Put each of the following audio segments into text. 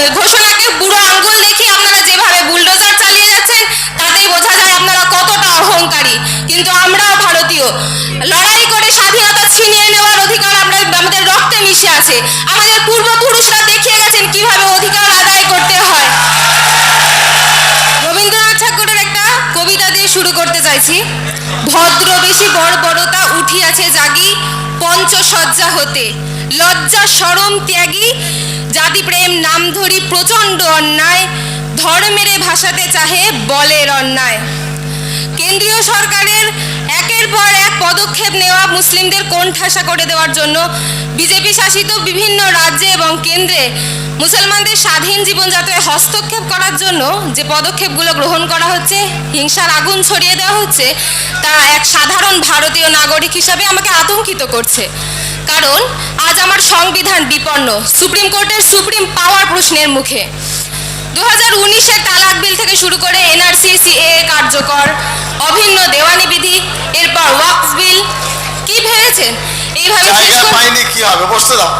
ঘোষণাকে বুড়ো আঙ্গুল দেখিয়ে আপনারা যেভাবে বুলডোজার চালিয়ে যাচ্ছেন, তাতেই বোঝা যায় আপনারা কতটা অহংকারী। কিন্তু আমরাও ভারতীয়। লড়াই করে স্বাধীনতা ছিনিয়ে নেওয়ার অধিকার আমরা, আমাদের রক্তে মিশে আছে। আমাদের পূর্বপুরুষরা দেখিয়ে গেছেন কীভাবে অধিকার আদায় করতে হয়। রবীন্দ্রনাথ ঠাকুরের একটা কবিতা দিয়ে শুরু করতে চাইছি। ভদ্র বেশি বর্বরতা উঠিয়াছে জাগি পঞ্চসজ্জা হতে। লজ্জা সরম ত্যাগী, জাতি প্রেম, নাম ধরি, প্রচণ্ড অন্যায়, ধর্মেরে ভাসাতে চাহে বলের অন্যায়। কেন্দ্রীয় সরকারের একের পর এক পদক্ষেপ নেওয়া মুসলিমদের কোণঠাসা করে দেওয়ার জন্য বিজেপি শাসিত বিভিন্ন রাজ্যে এবং কেন্দ্রে মুসলমানদের স্বাধীন জীবনযাত্রায় হস্তক্ষেপ করার জন্য যে পদক্ষেপগুলো গ্রহণ করা হচ্ছে, হিংসার আগুন ছড়িয়ে দেওয়া হচ্ছে, তা এক সাধারণ ভারতীয় নাগরিক হিসাবে আমাকে আতঙ্কিত করছে। কারণ আজ আমার সংবিধান বিপন্ন। সুপ্রিম কোর্টের সুপ্রিম পাওয়ার প্রশ্নের মুখে। দু হাজার উনিশের তালাক বিল থেকে শুরু করে এনআরসি সিএ কার্যকর। অভিন্ন দেওয়ানি বিধি এরপর ওয়াকস বিল। কি ভেবেছেন? এইভাবে শেষ পাইনি কি হবে? বসতে দাও।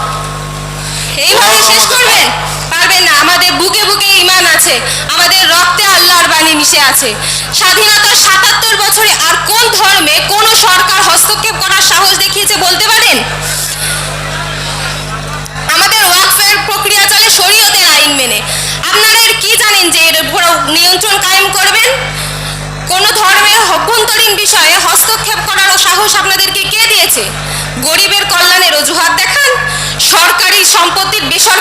এইভাবে শেষ করবেন? পারবেন না। আমাদের বুকে বুকে ইমান আছে। আমাদের রক্তে আল্লাহর বাণী মিশে আছে। স্বাধীনতার সাতাত্তর বছরে আর কোন ধর্মে কোন সরকার হস্তক্ষেপ করার সাহস দেখিয়েছে হস্তক্ষেপ করার সাহস আপনাদেরকে কে দিয়েছে? গরিবের কল্যাণের অজুহাত দেখান। সরকারি সম্পত্তির বেসরকারি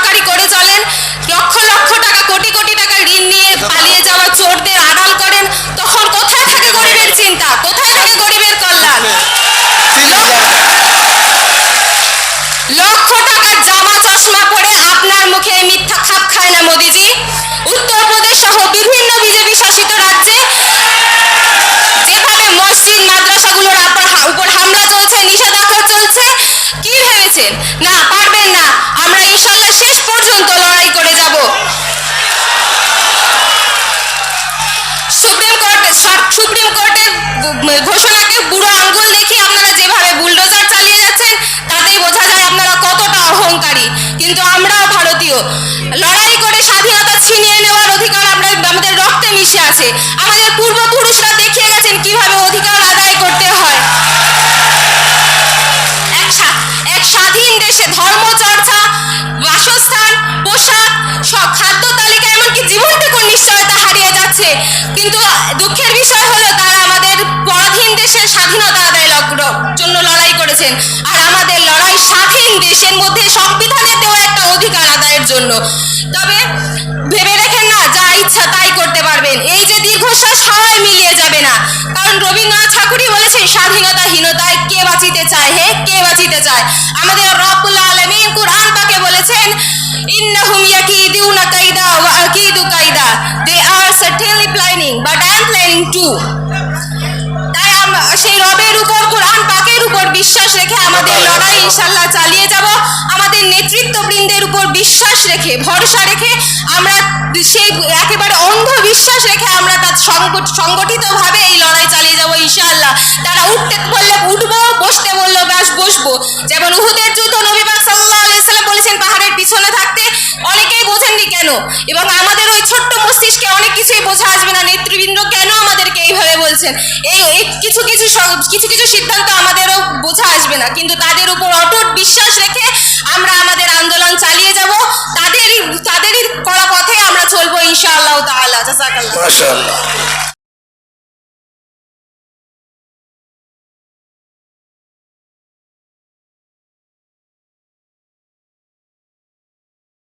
ঘোষণাকে বুড়ো আঙ্গুল দেখিয়ে আপনারা যেভাবে বুলডোজার চালিয়ে যাচ্ছেন, তাতেই বোঝা যায় আপনারা কতটা অহংকারী। কিন্তু আমরাও ভারতীয়। লড়াই করে স্বাধীনতা ছিনিয়ে নেওয়ার অধিকার আমরা, আমাদের রক্তে মিশে আছে। আমাদের পূর্বপুরুষরা দেখিয়ে গেছেন কীভাবে অধিকার আদায় করতে হয়। এক স্বা- এক স্বাধীন দেশে ধর্মচর্চা বাসস্থান, পোশাক, সব খাদ্য তালিকা এমনকি জীবনটুকু নিশ্চয়তা হারিয়ে যাচ্ছে। কিন্তু করেছেন। আর আমাদের লড়াই স্বাধীন দেশের মধ্যে সংবিধানের দেওয়া একটা অধিকার আদায়ের জন্য। তবে ভেবে রেখেন না, যা ইচ্ছা তাই করতে পারবেন। এই যে দীর্ঘশ্বাস হাওয়ায় মিলিয়ে যাবে না। কারণ রবীন্দ্রনাথ ঠাকুরই বলেছেন, স্বাধীনতাহীনতায় কে বাঁচিতে চায় হে কে বাঁচিতে চায়? আমাদের রব্বুল আলামিন কুরআন পাকে বলেছেন, ইন্নাহুম ইয়াকিদুনা কাইদা ওয়া আকিদু কাইদা। They are certainly planning but I am planning too ইনশাল্লাহ চালিয়ে যাব। আমাদের নেতৃত্ববৃন্দের উপর বিশ্বাস রেখে, ভরসা রেখে আমরা সেই একেবারে অন্ধ বিশ্বাস রেখে আমরা তার সংগঠিতভাবে এই লড়াই চালিয়ে যাব ইনশাআল্লাহ। তারা উঠতে বললে উঠবো, বসতে বলল, ব্যাস বসবো। যেমন উহুদের যুদ্ধ, নবী পাক সাল্লাল্লাহু আলাইহি সাল্লাম বলেছেন, পাহাড়ের পিছনে থাকতে অনেকেই বোঝেননি কেন? এবং আমাদের ওই ছোট্ট মস্তিষ্কে অনেক কিছুই বোঝা আসবে না। নেতৃবৃন্দ কেন আমাদেরকে বলছেন এই কিছু কিছু কিছু কিছু সিদ্ধান্ত আমাদেরও বোঝা আসবে না। কিন্তু তাদের উপর অটুট বিশ্বাস রেখে আমরা আমাদের আন্দোলন চালিয়ে যাব। তাদেরই তাদেরই করা পথে আমরা চলবো ইনশাআল্লাহ তাআলা। জাযাকাল্লাহ। মাশাআল্লাহ।